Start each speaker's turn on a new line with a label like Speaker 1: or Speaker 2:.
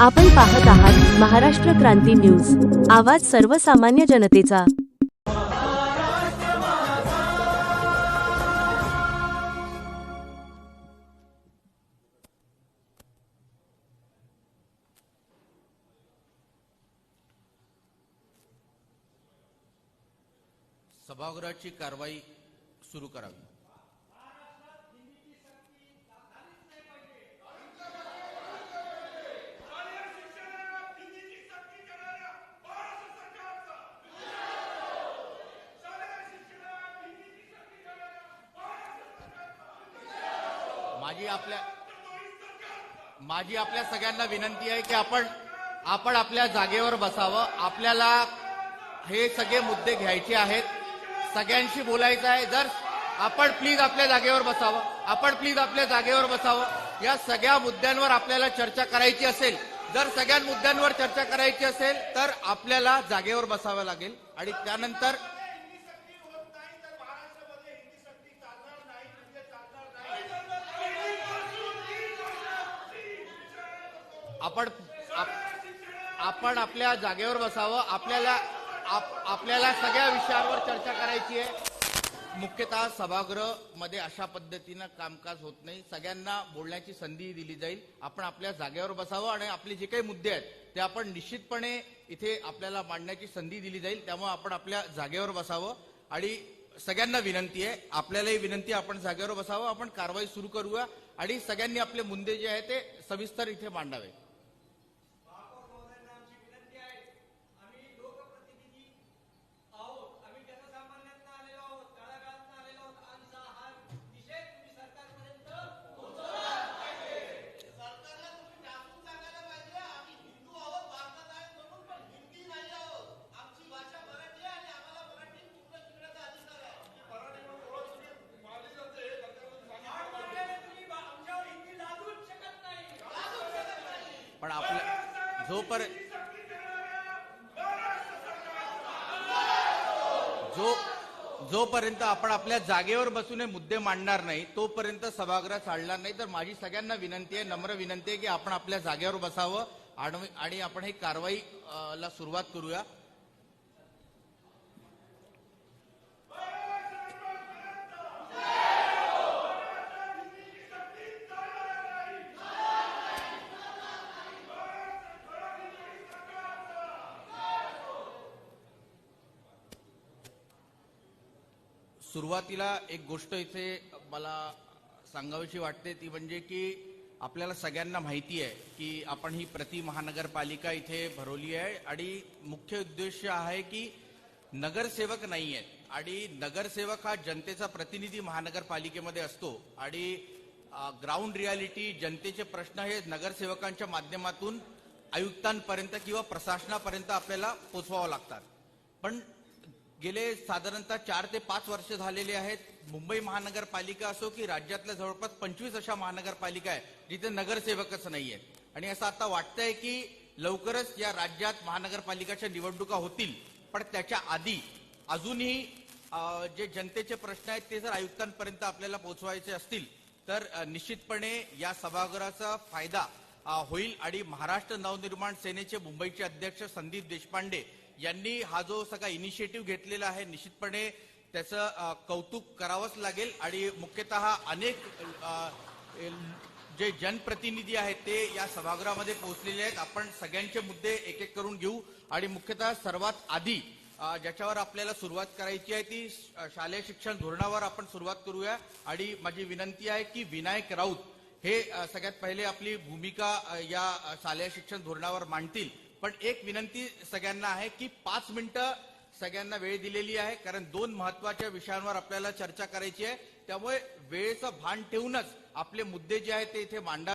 Speaker 1: आपण पाहत आहात महाराष्ट्र क्रांती न्यूज. आवाज सर्वसामान्य जनतेचा.
Speaker 2: सभागृहाची कारवाई सुरू करावी. माझी आपल्या माझी आपल्या सगळ्यांना विनंती आहे की आपण आपण आपल्या जागेवर बसावं. आपल्याला हे सगळे मुद्दे घ्यायचे आहेत. सगळ्यांशी बोलायचं आहे. जर आपण प्लीज आपल्या जागेवर बसावं आपण प्लीज आपल्या जागेवर बसावं या सगळ्या मुद्द्यांवर आपल्याला चर्चा करायची असेल जर सगळ्या मुद्द्यांवर चर्चा करायची असेल तर आपल्याला जागेवर बसावं लागेल. आणि त्यानंतर आपण आप- आपण आपल्या जागेवर बसावं. आपल्याला आप- आपल्याला सगळ्या विषयांवर चर्चा करायची आहे. मुख्यतः सभागृहमध्ये अशा पद्धतीनं कामकाज होत नाही. सगळ्यांना बोलण्याची संधी दिली जाईल. आपण आपल्या जागेवर बसावं आणि आपले जे काही मुद्दे आहेत ते आपण निश्चितपणे इथे आपल्याला मांडण्याची संधी दिली जाईल. त्यामुळे आपण आपल्या जागेवर बसावं. आणि सगळ्यांना विनंती आहे आपल्यालाही विनंती आपण जागेवर बसावं. आपण कारवाई सुरू करूया. आणि सगळ्यांनी आपले मुद्दे जे आहे ते सविस्तर इथे मांडावे. जोपर जोपर्यंत जो जोपर्यंत आपण आपल्या जागेवर बसून हे मुद्दे मांडणार नाही तोपर्यंत सभागृह चालणार नाही. तर माझी सगळ्यांना विनंती आहे नम्र विनंती आहे की आपण आपल्या जागेवर बसावं आणि आणि आपण ही कारवाई ला सुरुवात करूया. सुरुवातीला एक गोष्ट इथे मला सांगावीशी वाटते ती म्हणजे की आपल्याला सगळ्यांना माहिती आहे की आपण ही प्रति महानगरपालिका इथे भरवली आहे आणि मुख्य उद्देश आहे की नगरसेवक नाही आहेत. आणि नगरसेवक हा जनतेचा प्रतिनिधी महानगरपालिकेमध्ये असतो आणि ग्राउंड रियालिटी जनतेचे प्रश्न हे नगरसेवकांच्या माध्यमातून आयुक्तांपर्यंत किंवा प्रशासनापर्यंत आपल्याला पोचवावं लागतात. पण गेले साधारणतः चार ते पाच वर्ष झालेले आहेत. मुंबई महानगरपालिका असो की राज्यातल्या जवळपास पंचवीस अशा महानगरपालिका आहे जिथे नगरसेवकच नाहीये. आणि असं आता वाटतंय की लवकरच या राज्यात महानगरपालिकाच्या निवडणुका होतील. पण त्याच्या आधी अजूनही जे जनतेचे प्रश्न आहेत ते जर आयुक्तांपर्यंत आपल्याला पोहोचवायचे असतील तर निश्चितपणे या सभागृहाचा फायदा होईल. आणि महाराष्ट्र नवनिर्माण सेनेचे मुंबईचे अध्यक्ष संदीप देशपांडे यांनी हा जो सगळा इनिशिएटिव्ह घेतलेला आहे निश्चितपणे त्याचं कौतुक करावंच लागेल. आणि मुख्यतः अनेक जे जनप्रतिनिधी आहेत ते या सभागृहामध्ये पोहोचलेले आहेत. आपण सगळ्यांचे मुद्दे एक एक करून घेऊ. आणि मुख्यतः सर्वात आधी ज्याच्यावर आपल्याला सुरुवात करायची आहे ती श- शालेय शिक्षण धोरणावर आपण सुरुवात करूया. आणि माझी विनंती आहे की विनायक राऊत हे सगळ्यात पहिले आपली भूमिका या शालेय शिक्षण धोरणावर मांडतील. पण एक विनंती सगळ्यांना आहे की पाच मिनिटं सगळ्यांना वेळ दिलेली आहे कारण दोन महत्त्वाच्या विषयांवर आपल्याला चर्चा करायची आहे. त्यामुळे वेळेचं भान ठेवूनच आपले मुद्दे जे आहेत ते इथे मांडा